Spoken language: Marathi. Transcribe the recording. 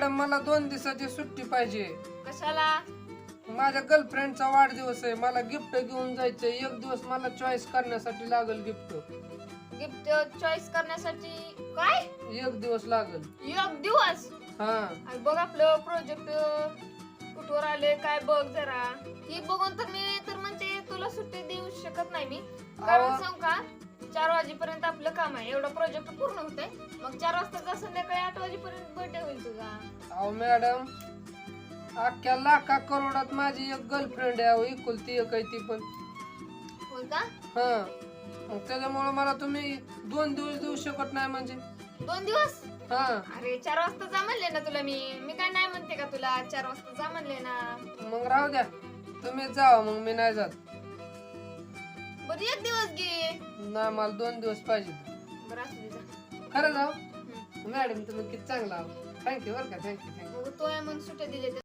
मॅडम मला दोन दिवसाची सुट्टी पाहिजे. कशाला? माझ्या गर्लफ्रेंडचा वाढदिवस आहे. मला गिफ्ट घेऊन जायचंय. एक दिवस मला चॉईस करण्यासाठी लागल गिफ्ट गिफ्ट चॉईस करण्यासाठी काय? एक दिवस लागल. एक दिवस? हा. आणि बघ आपलं प्रोजेक्ट कुठवर आले काय बघ जरा. ही बघून तर मी तर म्हणते तुला सुट्टी देऊ शकत नाही मी. कारण अहो. सांग का? चार वाजेपर्यंत आपलं काम आहे. एवढं प्रोजेक्ट पूर्ण होतंय. मग चार वाजता संध्याकाळी आठ वाजेपर्यंत अहो मॅडम. अख्ख्या लाखा करोडात माझी एक गर्लफ्रेंड आहे अहो एकुलती एक आहे ती पण. होय का? हा. मग त्याच्यामुळे मला तुम्ही दोन दिवस देऊ शकत नाही म्हणजे. दोन दिवस? हा. अरे चार वाजता जा म्हणले ना तुला मी. मी काय नाही म्हणते का तुला? चार वाजता जा म्हणले ना. मग राहू द्या. तुम्ही जावा मग मी नाही जात. बरं एक दिवस घे. नाही मला दोन दिवस पाहिजे बरं असू दे जा. खरं जाऊ. मॅडम तुम्ही किती चांगला थँक्यू बरं का थँक्यू थँक्यू तो आहे म्हणून सुट्ट्या दिले